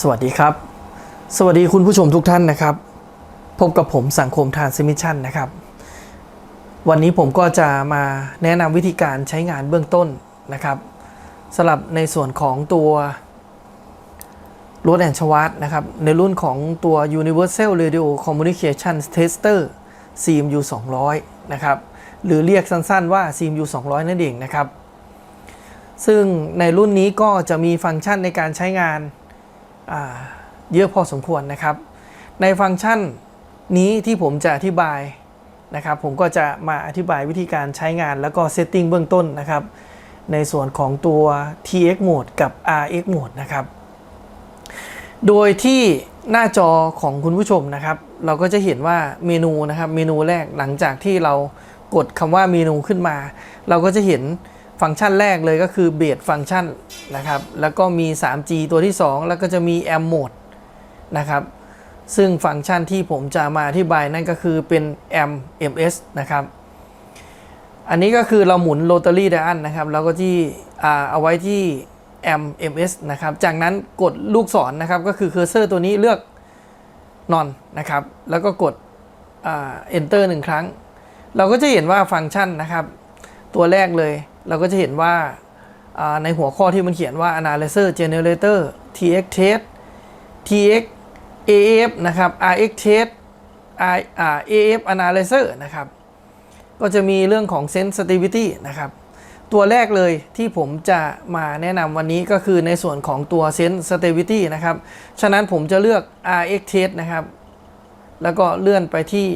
สวัสดีครับ สวัสดีคุณผู้ชมทุกท่านนะครับ พบกับผมสังคมทานซิมิชันนะครับ วันนี้ผมก็จะมาแนะนำวิธีการใช้งานเบื้องต้นนะครับสำหรับในส่วนของตัวรถแอนชวัตนะครับ ในรุ่นของตัว Universal Radio Communication Tester CMU 200 นะครับ หรือเรียกสั้นๆว่า CMU 200 นั่นเองนะครับ ซึ่งในรุ่นนี้ก็จะมีฟังก์ชันในการใช้งาน เยอะพอสมควรนะครับ ในฟังก์ชันนี้ที่ผมจะอธิบายนะครับผมก็จะมาอธิบายวิธีการใช้งานแล้วก็เซตติ้งเบื้องต้นนะครับ ในส่วนของตัว TX Mode กับ RX Mode นะครับ โดยที่หน้าจอของคุณผู้ชมนะครับ เราก็จะเห็นว่าเมนูนะครับ เมนูแรกหลังจากที่เรากดคำว่าเมนูขึ้นมา เราก็จะเห็น ฟังก์ชันแรกเลยก็คือเบสฟังก์ชันนะครับ แล้วก็มี 3G ตัวที่ 2 แล้วก็จะมี M Mode นะครับ ซึ่งฟังก์ชันที่ผมจะมาอธิบายนั่นก็คือเป็น M MS นะครับ อันนี้ก็คือเราหมุนโรตารี่ไดอันนะครับ แล้วก็ที่เอาไว้ที่ M MS นะครับ จากนั้นกดลูกศรนะครับ ก็คือเคอร์เซอร์ตัวนี้เลือกนอนนะครับ แล้วก็กดอ่า enter หนึ่งครั้ง เราก็จะเห็นว่าฟังก์ชันนะครับ ตัวแรกเลย เราก็จะเห็นว่าในหัวข้อที่มันเขียนว่า analyzer generator tx test tx af นะครับ rx test RX af analyzer นะครับ ก็จะมีเรื่องของ sensitivity นะครับ ตัวแรกเลยที่ผมจะมาแนะนำวันนี้ก็คือในส่วนของตัว sensitivity นะครับ ฉะนั้นผมจะเลือก rx test นะครับ แล้วก็เลื่อนไปที่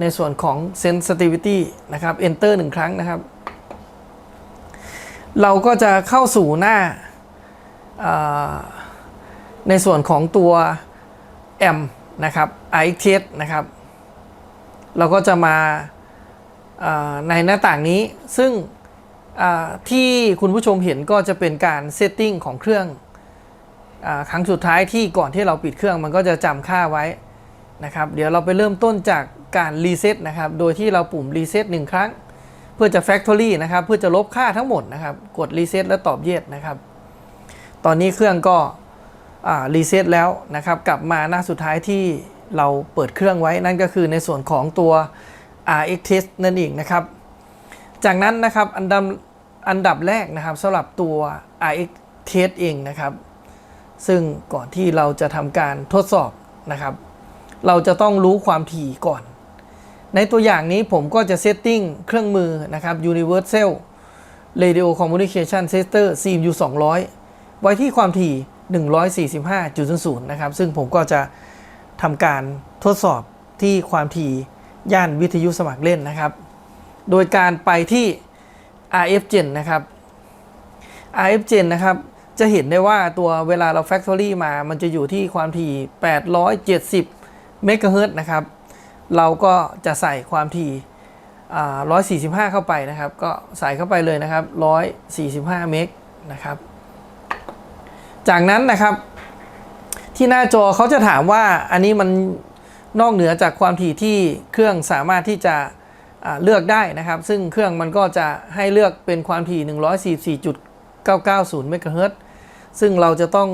ในส่วนของ sensitivity นะครับ enter หนึ่งครั้งนะครับ เราก็จะเข้าสู่หน้าาในส่วนของตัว M นะครับ rx test นะครับ เราก็จะมาาในหน้าต่างนี้ซึ่งที่คุณผู้ชมเห็นก็จะเป็นการเซตติ้งของเครื่องอครั้งสุดท้ายที่ก่อนที่เราปิดเครื่องมันก็จะจำค่าไว้นะครับ เดี๋ยวเราไปเริ่มต้นจากการรีเซ็ตนะครับ โดยที่เราปุ่มรีเซ็ตหนึ่งครั้ง เพื่อจะ Factory นะครับเพื่อจะลบค่าทั้งหมดนะครับ กดรีเซ็ตแล้วตอบเยสนะครับ ตอนนี้เครื่องก็รีเซ็ตแล้วนะครับ กลับมาหน้าสุดท้ายที่เราเปิดเครื่องไว้นั่นก็คือในส่วนของตัว RX test นั่นเองนะครับ จากนั้นนะครับอันดับอันดับแรกนะครับสำหรับตัว RX test เองนะครับ ซึ่งก่อนที่เราจะทำการทดสอบนะครับ เราจะต้องรู้ความถี่ก่อน ในตัวอย่างนี้ผมก็จะเซตติ้งเครื่องมือนะครับ Universal Radio Communication Tester CMU 200 ไว้ที่ความถี่ 145.00 นะครับ ซึ่งผมก็จะทำการทดสอบที่ความถี่ย่านวิทยุสมัครเล่นนะครับ โดยการไปที่ RF Gen นะครับ RF Gen นะครับ จะเห็นได้ว่าตัวเวลาเรา Factory มา มันจะอยู่ที่ความถี่ 870 เมกะเฮิรตซ์นะครับ เราก็จะใส่ความถี่145 เข้าไปนะครับ ก็ใส่เข้าไปเลยนะครับ 145 เมกนะครับ จากนั้นนะครับที่หน้าจอเขาจะถามว่าอันนี้มันนอกเหนือจากความถี่ที่เครื่องสามารถที่จะเลือกได้นะครับ ซึ่งเครื่องมันก็จะให้เลือกเป็นความถี่ 144.990เมกะเฮิรตซ์ซึ่งเราจะต้อง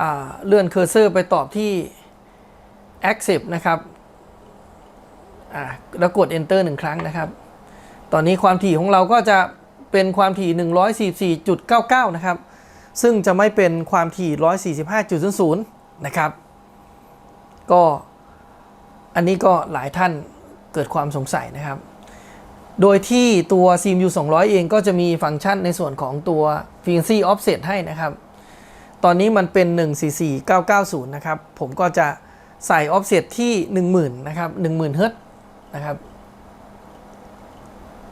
อเลื่อนเคอร์เซอร์ไปตอบที่ accept นะครับ อ่าแล้วกด enter หนึ่งครั้งนะครับ ตอนนี้ความถี่ของเราก็จะเป็นความถี่ 144.99 นะครับ ซึ่งจะไม่เป็นความถี่ 145.00 นะครับ ก็อันนี้ก็หลายท่านเกิดความสงสัยนะครับ โดยที่ตัว CMU 200 เองก็จะมีฟังก์ชันในส่วนของตัว Frequency Offset ให้นะครับ ตอนนี้มันเป็น 144990 นะครับ ผมก็จะใส่ Offset ที่ 10,000 นะครับ 10,000 เฮิรต นะครับ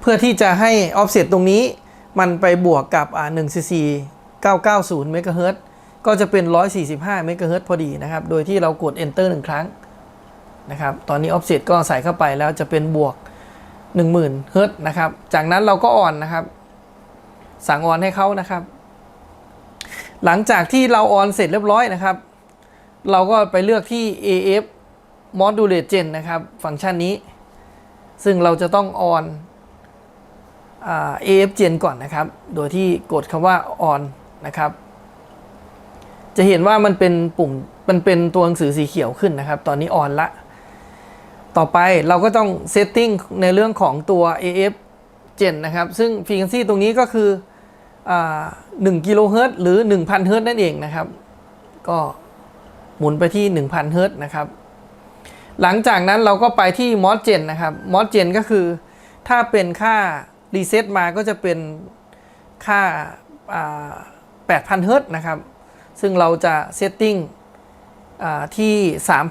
เพื่อที่จะให้ Offset ตรงนี้มันไปบวกกับอ่า144 990เมกะเฮิรตซ์ก็จะเป็น 145เมกะเฮิรตซ์พอดีนะครับ โดยที่เรากด Enter หนึ่งครั้งนะครับ ตอนนี้ Offset ก็ใส่เข้าไปแล้วจะเป็นบวก 10,000เฮิรตซ์นะครับ จากนั้นเราก็อ่อนนะครับ สั่งออนให้เขานะครับ หลังจากที่เราออนเสร็จเรียบร้อยนะครับ เราก็ไปเลือกที่ AF Modulate Gen นะครับ ฟังก์ชันนี้ ซึ่งเราจะต้องออน AF Gen ก่อนนะครับ โดยที่กดคำว่า on นะครับ จะเห็นว่ามันเป็นปุ่ม มันเป็นตัวหนังสือสีเขียวขึ้นนะครับ ตอนนี้ออนละ ต่อไปเราก็ต้องเซตติ้งในเรื่องของตัว AF Gen นะครับ ซึ่ง frequency ตรงนี้ก็คืออ1กิโลเฮิรตซ์หรือ 1,000เฮิรตซ์นั่นเองนะครับ ก็หมุนไปที่ 1,000เฮิรตซ์นะครับ หลังจากนั้นเราก็ไปที่ mod gen นะครับ mod gen ก็คือ ถ้าเป็นค่า reset มาก็จะเป็นค่า8,000เฮิรตนะครับ ซึ่งเราจะเซตติ้งอ่าที่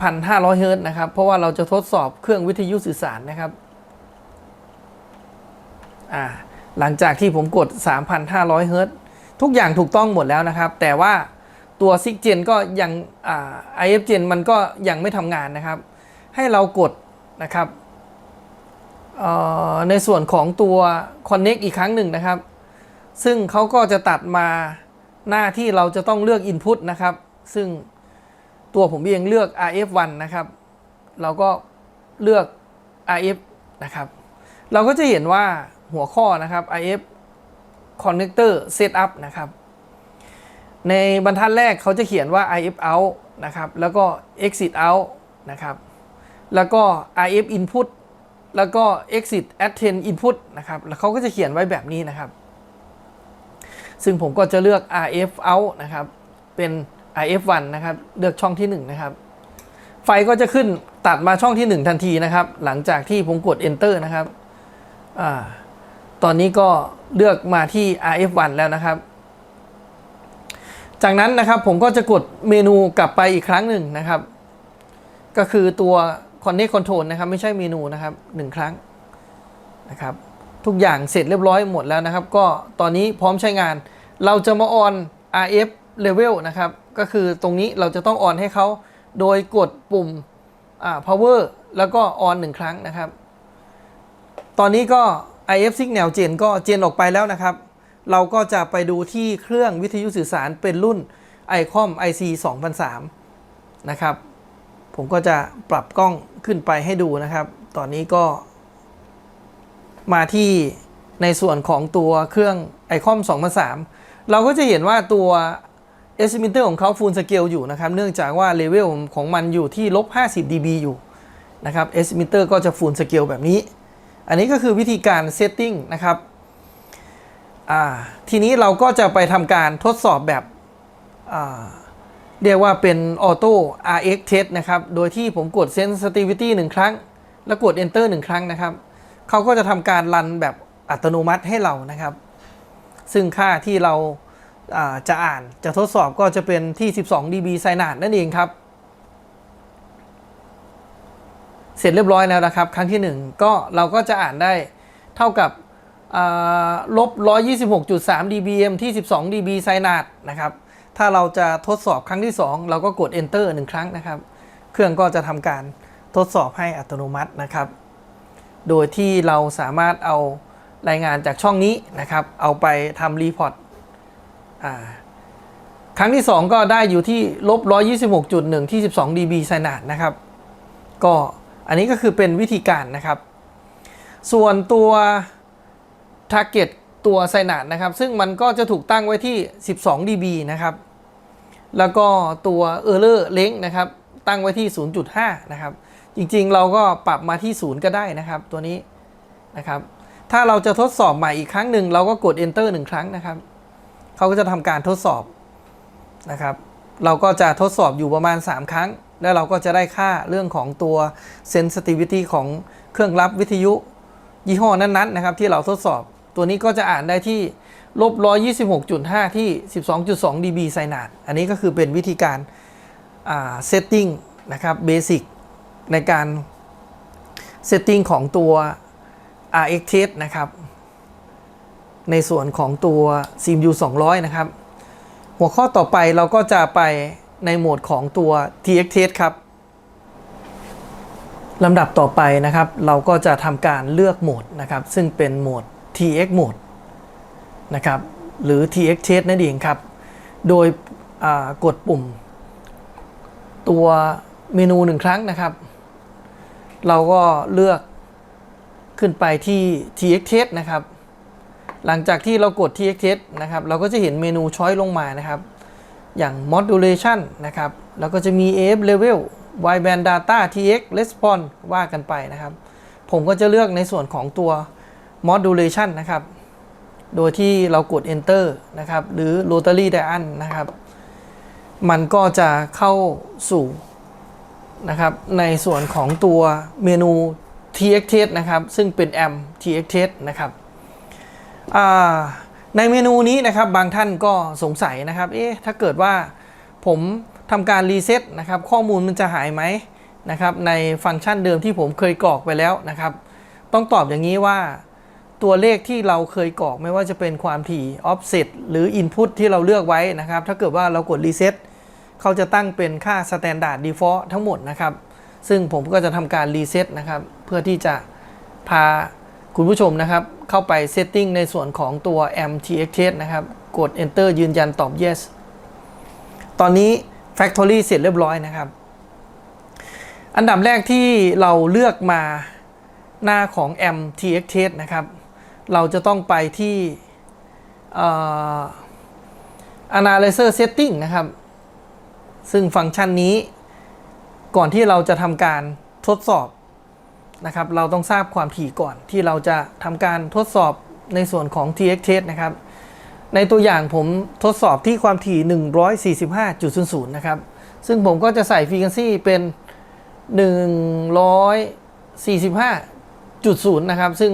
3,500เฮิรตนะครับ เพราะว่าเราจะทดสอบเครื่องวิทยุสื่อสารนะครับ หลังจากที่ผมกด 3,500เฮิรตทุกอย่างถูกต้องหมดแล้วนะครับ แต่ว่าตัวซิกเจนก็ยังอ่า IF Gen มันก็ยังไม่ทำงานนะครับ ให้เรากดนะครับในส่วนของตัว Connect อีกครั้งหนึ่งนะครับ ซึ่งเขาก็จะตัดมาหน้าที่เราจะต้องเลือก Input นะครับ ซึ่งตัวผมเองเลือก RF1 นะครับ เราก็เลือก RF นะครับ เราก็จะเห็นว่าหัวข้อนะครับ RF Connector Setup นะครับ ในบรรทัดแรกเขาจะเขียนว่า IF out นะครับ แล้วก็ exit out นะครับ แล้วก็ RF input แล้วก็ exit attend input นะครับ แล้วเขาก็จะเขียนไว้แบบนี้นะครับ ซึ่งผมก็จะเลือก RF out นะครับ เป็น RF 1นะครับ เลือกช่องที่ 1 นะครับ ไฟก็จะขึ้นตัดมาช่องที่ 1 ทันทีนะครับ หลังจากที่ผมกด enter นะครับอตอนนี้ก็เลือกมาที่ RF 1แล้วนะครับ จากนั้นนะครับผมก็จะกดเมนูกลับไปอีกครั้งหนึ่งนะครับ ก็คือตัว Connect Control นะครับ ไม่ใช่เมนูนะครับหนึ่งครั้งนะครับ ทุกอย่างเสร็จเรียบร้อยหมดแล้วนะครับ ก็ตอนนี้พร้อมใช้งาน เราจะมาออน RF level นะครับ ก็คือตรงนี้เราจะต้องออนให้เขาโดยกดปุ่มอ่า power แล้วก็ออนหนึ่งครั้งนะครับ ตอนนี้ก็ IF Signal Gen ก็เจนออกไปแล้วนะครับ เราก็จะไปดูที่เครื่องวิทยุสื่อสารเป็นรุ่น ICOM IC 2003 นะครับ ผมก็จะปรับกล้องขึ้นไปให้ดูนะครับ ตอนนี้ก็ มาที่ในส่วนของตัวเครื่อง ICOM 2003 เราก็จะเห็นว่าตัว estimeter ของเขา full scale อยู่นะครับ เนื่องจากว่าเลเวลของมันอยู่ที่ลบ50 dB อยู่นะครับ estimeter ก็จะ full scale แบบนี้ อันนี้ก็คือวิธีการ setting นะครับทีนี้เราก็จะไปทำการทดสอบแบบ เรียกว่าเป็น Auto RX Test นะครับ โดยที่ผมกด Sensitivity 1 ครั้ง แล้วกด Enter 1 ครั้งนะครับ เขาก็จะทำการรันแบบอัตโนมัติให้เรานะครับ ซึ่งค่าที่เราาจะอ่านจะทดสอบก็จะเป็นที่ 12 dB ไซนาดนั่นเองครับ เสร็จเรียบร้อยแล้วนะครับ ครั้งที่ 1 ก็เราก็จะอ่านได้เท่ากับลบ 126.3 dBm ที่ 12 dB ไซนาดนะครับ ถ้าเราจะทดสอบครั้งที่ 2 เราก็กด enter 1 ครั้งนะครับ เครื่องก็จะทำการทดสอบให้อัตโนมัตินะครับ โดยที่เราสามารถเอารายงานจากช่องนี้นะครับ เอาไปทำรีพอร์ตครั้งที่ 2 ก็ได้อยู่ที่ลบ126.1 ที่ 12 dB ไซนาดนะครับ ก็อันนี้ก็คือเป็นวิธีการนะครับ ส่วนตัว Target ตัวไซนาดนะครับ ซึ่งมันก็จะถูกตั้งไว้ที่ 12 dB นะครับ แล้วก็ตัว Error Length นะครับ ตั้งไว้ที่ 0.5 นะครับ จริงๆ เราก็ปรับมาที่ 0 ก็ได้นะครับ ตัวนี้นะครับ ถ้าเราจะทดสอบใหม่อีกครั้งหนึ่งเราก็กด Enter 1 ครั้งนะครับ เขาก็จะทำการทดสอบนะครับ เราก็จะทดสอบอยู่ประมาณ 3 ครั้ง แล้วเราก็จะได้ค่าเรื่องของตัว sensitivity ของเครื่องรับวิทยุ ยี่ห้อนั้นๆนะครับที่เราทดสอบ ตัวนี้ก็จะอ่านได้ที่ลบ126.5ที่ 12.2 dB ไซนาดอันนี้ก็คือเป็นวิธีการเซตติ้งนะครับเบสิกในการเซตติ้งของตัว RX test นะครับ ในส่วนของตัว CMU 200 นะครับ หัวข้อต่อไปเราก็จะไปในโหมดของตัว TX test ครับลำดับต่อไปนะครับ เราก็จะทำการเลือกโหมดนะครับ ซึ่งเป็นโหมด TX mode นะครับหรือ TX test นั่นเองครับ โดยกดปุ่ม ตัวเมนูหนึ่งครั้งนะครับ เราก็เลือกขึ้นไปที่ TX test นะครับ หลังจากที่เรากด TX test นะครับ เราก็จะเห็นเมนูช้อยลงมานะครับ อย่าง modulation นะครับ แล้วก็จะมี AF level wideband data TX response ว่ากันไปนะครับ ผมก็จะเลือกในส่วนของตัว modulation นะครับ โดยที่เรากด enter นะครับ หรือ rotary dial นะครับ มันก็จะเข้าสู่นะครับ ในส่วนของตัวเมนู TX test นะครับ ซึ่งเป็น AMP TX test นะครับในเมนูนี้นะครับบางท่านก็สงสัยนะครับ เอ๊ะ ถ้าเกิดว่าผมทำการรีเซ็ตนะครับ ข้อมูลมันจะหายไหมนะครับ ในฟังก์ชันเดิมที่ผมเคยกรอกไปแล้วนะครับ ต้องตอบอย่างนี้ว่า ตัวเลขที่เราเคยกรอกไม่ว่าจะเป็นความถี่ offset หรือ input ที่เราเลือกไว้นะครับ ถ้าเกิดว่าเรากด reset เขาจะตั้งเป็นค่า standard default ทั้งหมดนะครับ ซึ่งผมก็จะทำการ reset นะครับ เพื่อที่จะพาคุณผู้ชมนะครับ เข้าไป setting ในส่วนของตัว MTX นะครับ กด enter ยืนยันตอบ yes ตอนนี้ factory เสร็จเรียบร้อยนะครับ อันดับแรกที่เราเลือกมาหน้าของ MTX นะครับ เราจะต้องไปที่ analyzer setting นะครับ ซึ่งฟังก์ชันนี้ก่อนที่เราจะทำการทดสอบนะครับ เราต้องทราบความถี่ก่อนที่เราจะทำการทดสอบในส่วนของ TX test นะครับ ในตัวอย่างผมทดสอบที่ความถี่ 145.00 นะครับ ซึ่งผมก็จะใส่ frequency เป็น 145.0 นะครับ ซึ่ง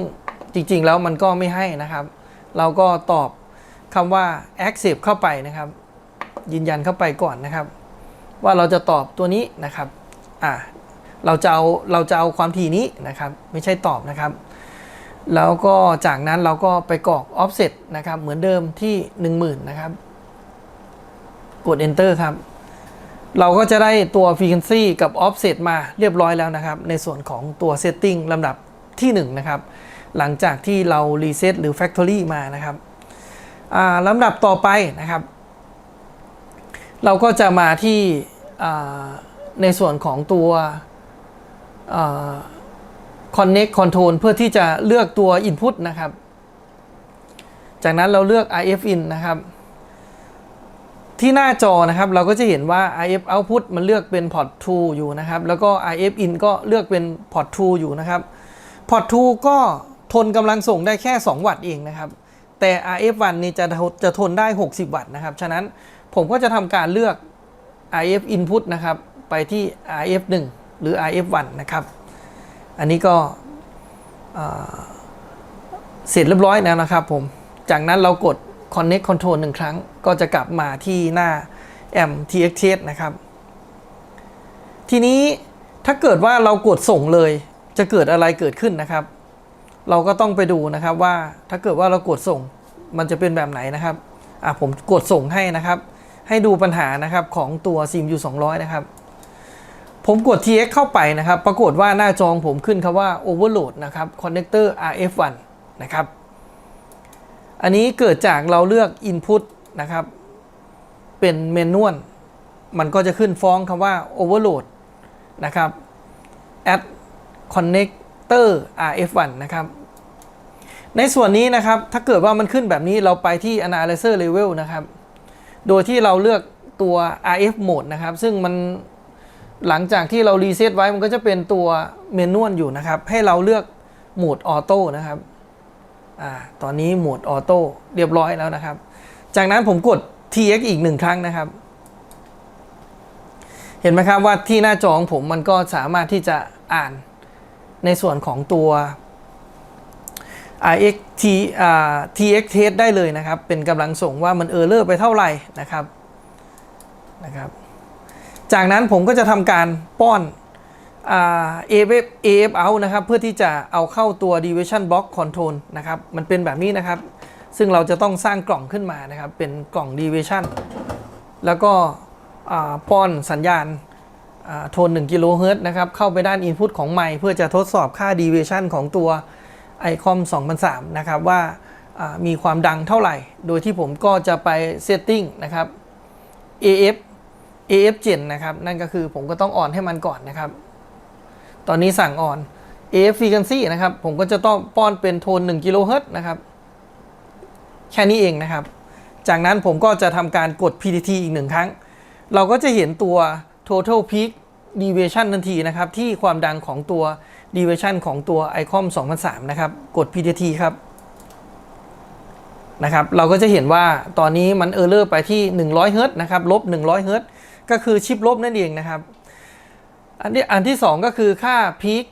จริงๆแล้วมันก็ไม่ให้นะครับ เราก็ตอบคำว่า accept เข้าไปนะครับ ยืนยันเข้าไปก่อนนะครับ ว่าเราจะตอบตัวนี้นะครับอ่าเราจะเอาเราจะเอาความถี่นี้นะครับ ไม่ใช่ตอบนะครับ แล้วก็จากนั้นเราก็ไปกรอก offset นะครับ เหมือนเดิมที่ 10,000 นะครับ กด enter ครับ เราก็จะได้ตัว frequency กับ offset มาเรียบร้อยแล้วนะครับ ในส่วนของตัว setting ลำดับที่ 1 นะครับ หลังจากที่เรา reset หรือ factory มานะครับลำดับต่อไปนะครับ เราก็จะมาที่ในส่วนของตัวอ่า connect control เพื่อที่จะเลือกตัว input นะครับ จากนั้นเราเลือก IF in นะครับที่หน้าจอนะครับเราก็จะเห็นว่า IF output มันเลือกเป็น port 2 อยู่นะครับ แล้วก็ IF in ก็เลือกเป็น port 2 อยู่นะครับ port 2 ก็ ทนกำลังส่งได้แค่ 2 วัตต์เองนะครับ แต่ RF1 นี่จะจะทนได้ 60 วัตต์นะครับ ฉะนั้นผมก็จะทำการเลือก IF input นะครับ ไปที่ RF1 หรือ RF1 นะครับ อันนี้ก็เอ่อเสร็จเรียบร้อยแล้วนะครับผม จากนั้นเรากด connect control หนึ่งครั้ง ก็จะกลับมาที่หน้า MTX นะครับ ทีนี้ถ้าเกิดว่าเรากดส่งเลยจะเกิดอะไรเกิดขึ้นนะครับ เราก็ต้องไปดูนะครับว่าถ้าเกิดว่าเรากดส่งมันจะเป็นแบบไหนนะครับอะผมกดส่งให้นะครับ ให้ดูปัญหานะครับของตัว CMU 200 นะครับ ผมกด TX เข้าไปนะครับ ปรากฏว่าหน้าจองผมขึ้นคำว่า overload นะครับ connector RF1 นะครับ อันนี้เกิดจากเราเลือก input นะครับ เป็นเมนวลมันก็จะขึ้นฟ้องคำว่า overload นะครับ add Connect connector RF1 นะครับ ในส่วนนี้นะครับ ถ้าเกิดว่ามันขึ้นแบบนี้เราไปที่ analyzer level นะครับ โดยที่เราเลือกตัว RF mode นะครับ ซึ่งมันหลังจากที่เรารีเซ็ตไว้มันก็จะเป็นตัวเมนวลอยู่นะครับ ให้เราเลือกโหมดออโต้นะครับอ่าตอนนี้โหมดออโต้เรียบร้อยแล้วนะครับ จากนั้นผมกด TX อีกหนึ่งครั้งนะครับ เห็นไหมครับว่าที่หน้าจอของผมมันก็สามารถที่จะอ่าน ในส่วนของตัว RX T TX test ได้เลยนะครับ เป็นกำลังส่งว่ามันเออร์เลอร์ไปเท่าไหร่นะครับนะครับ จากนั้นผมก็จะทำการป้อน AF AF out นะครับ เพื่อที่จะเอาเข้าตัว deviation block control นะครับ มันเป็นแบบนี้นะครับ ซึ่งเราจะต้องสร้างกล่องขึ้นมานะครับ เป็นกล่อง deviation แล้วก็ป้อนสัญญาณ โทน1กิโลเฮิรตซ์นะครับ เข้าไปด้าน input ของไมค์เพื่อจะทดสอบค่า deviation ของตัว ICOM 2003 นะครับ ว่ามีความดังเท่าไหร่ โดยที่ผมก็จะไป setting นะครับ AF AF Gen นะครับ นั่นก็คือผมก็ต้องอ่อนให้มันก่อนนะครับ ตอนนี้สั่งอ่อน AF Frequency นะครับ ผมก็จะต้องป้อนเป็นโทน1กิโลเฮิรตซ์นะครับ แค่นี้เองนะครับ จากนั้นผมก็จะทำการกด PTT อีกหนึ่งครั้ง เราก็จะเห็นตัว total peak deviation ทันทีนะครับ ที่ความดังของตัว deviation ของตัว ICOM 2003 นะครับ กด PTT ครับนะครับ เราก็จะเห็นว่าตอนนี้มันเออร์เลอร์ไปที่ 100เฮิรตนะครับ ลบ 100เฮิรตก็คือชิปลบนั่นเองนะครับ อันที่อันที่ 2 ก็คือค่า peak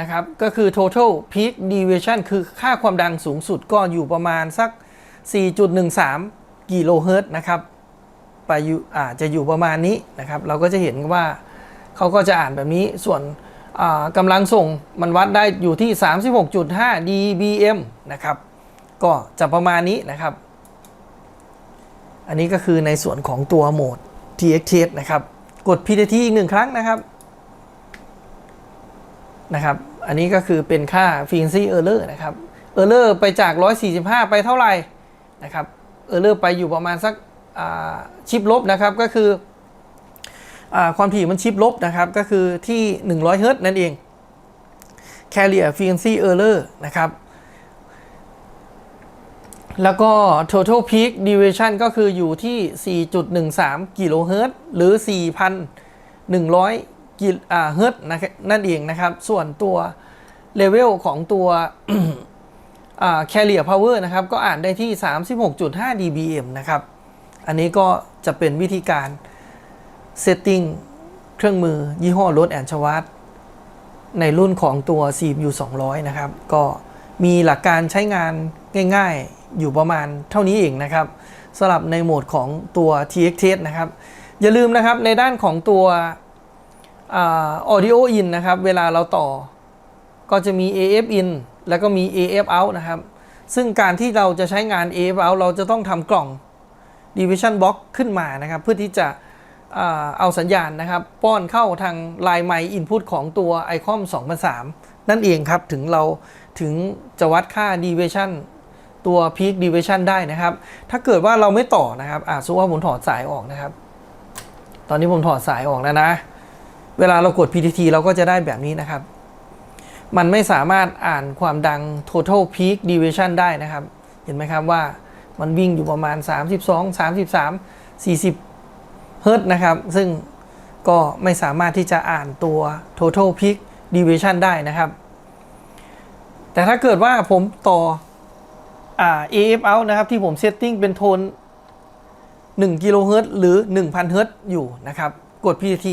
นะครับ ก็คือ total peak deviation คือค่าความดังสูงสุดก็อยู่ประมาณสัก 4.13 กิโลเฮิรตซ์นะครับ ไปอยู่อาจจะอยู่ประมาณนี้นะครับ เราก็จะเห็นว่าเขาก็จะอ่านแบบนี้ส่วนกำลังส่งมันวัดได้อยู่ที่ 36.5 dBm นะครับ ก็จะประมาณนี้นะครับ อันนี้ก็คือในส่วนของตัวโหมด TXT นะครับ กด PTT อีกหนึ่งครั้งนะครับนะครับ อันนี้ก็คือเป็นค่า frequency error นะครับ error ไปจาก 145 ไปเท่าไหร่นะครับ error ไปอยู่ประมาณสัก ชิปลบนะครับก็คืออความถี่มันชิปลบนะครับก็คือที่ 100 เฮิรตซ์นั่นเอง carrier frequency error นะครับ แล้วก็ total peak deviation ก็คืออยู่ที่ 4.13 กิโลเฮิรตซ์หรือ 4,100 กิอ่าเฮิรตซ์นะครับนั่นเองนะครับ ส่วนตัว level ของตัว carrier power นะครับ ก็อ่านได้ที่ 36.5 dBm นะครับ อันนี้ก็จะเป็นวิธีการ setting เครื่องมือยี่ห้อรถแอนชวัตในรุ่นของตัว CPU 200 นะครับ ก็มีหลักการใช้งานง่ายๆ อยู่ประมาณเท่านี้เองนะครับสำหรับในโหมดของตัว TX Test นะครับ อย่าลืมนะครับในด้านของตัวอ่า Audio In นะครับ เวลาเราต่อก็จะมี AF in แล้วก็มี AF out นะครับ ซึ่งการที่เราจะใช้งาน AF out เราจะต้องทำกล่อง Division Box ขึ้นมานะครับ เพื่อที่จะเอาสัญญาณนะครับ ป้อนเข้าทางลายไมค์ Input ของตัว ICOM 2003 นั่นเองครับ ถึงเราถึงจะวัดค่า Deviation ตัว Peak Deviation ได้นะครับ ถ้าเกิดว่าเราไม่ต่อนะครับอ่าสมมติว่าผมถอดสายออกนะครับ ตอนนี้ผมถอดสายออกแล้วนะ เวลาเรากด PTT เราก็จะได้แบบนี้นะครับ มันไม่สามารถอ่านความดัง total peak deviation ได้นะครับ เห็นไหมครับว่า มันวิ่งอยู่ประมาณ 32 33 40 เฮิรต์นะครับ ซึ่งก็ไม่สามารถที่จะอ่านตัว total peak deviation ได้นะครับ แต่ถ้าเกิดว่าผมต่ออ่า AF out นะครับที่ผมเซตติ้งเป็นโทน1กิโลเฮิรตซ์หรือ 1,000เฮิรตซ์อยู่นะครับ กด PTT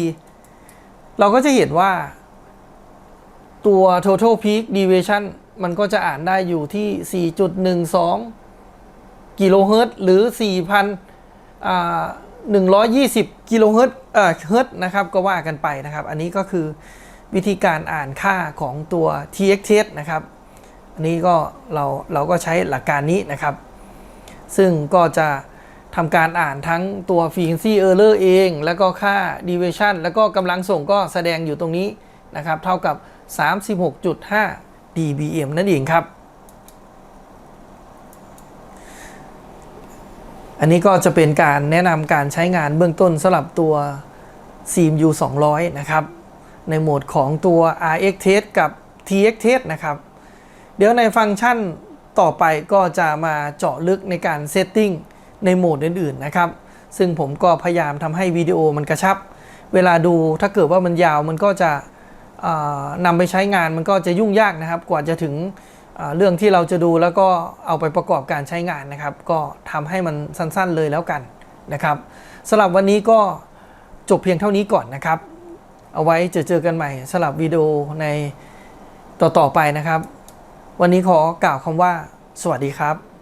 เราก็จะเห็นว่าตัว total peak deviation มันก็จะอ่านได้อยู่ที่ 4.12 กิโลเฮิรตซ์หรือ4,000อ่า120 กิโลเฮิรตเอ่อเฮิรตซ์นะครับก็ว่ากันไปนะครับ อันนี้ก็คือวิธีการอ่านค่าของตัว TXT นะครับ อันนี้ก็เราเราก็ใช้หลักการนี้นะครับ ซึ่งก็จะทำการอ่านทั้งตัว frequency error เอง แล้วก็ค่า deviation แล้วก็กำลังส่งก็แสดงอยู่ตรงนี้นะครับ เท่ากับ 36.5 dBm นั่นเองครับ อันนี้ก็จะเป็นการแนะนำการใช้งานเบื้องต้นสำหรับตัว CMU 200 นะครับ ในโหมดของตัว RX Test กับ TX Test นะครับ เดี๋ยวในฟังก์ชันต่อไปก็จะมาเจาะลึกในการเซตติ้งในโหมดอื่น ๆ นะครับ ซึ่งผมก็พยายามทำให้วิดีโอมันกระชับ เวลาดูถ้าเกิดว่ามันยาวมันก็จะนำไปใช้งานมันก็จะยุ่งยากนะครับ กว่าจะถึง เรื่องที่เราจะดูแล้วก็เอาไปประกอบการใช้งานนะครับ ก็ทำให้มันสั้นๆเลยแล้วกันนะครับสำหรับวันนี้ก็จบเพียงเท่านี้ก่อนนะครับ เอาไว้เจอเจอกันใหม่สำหรับวิดีโอในต่อๆไปนะครับ วันนี้ขอกล่าวคำว่า สวัสดีครับ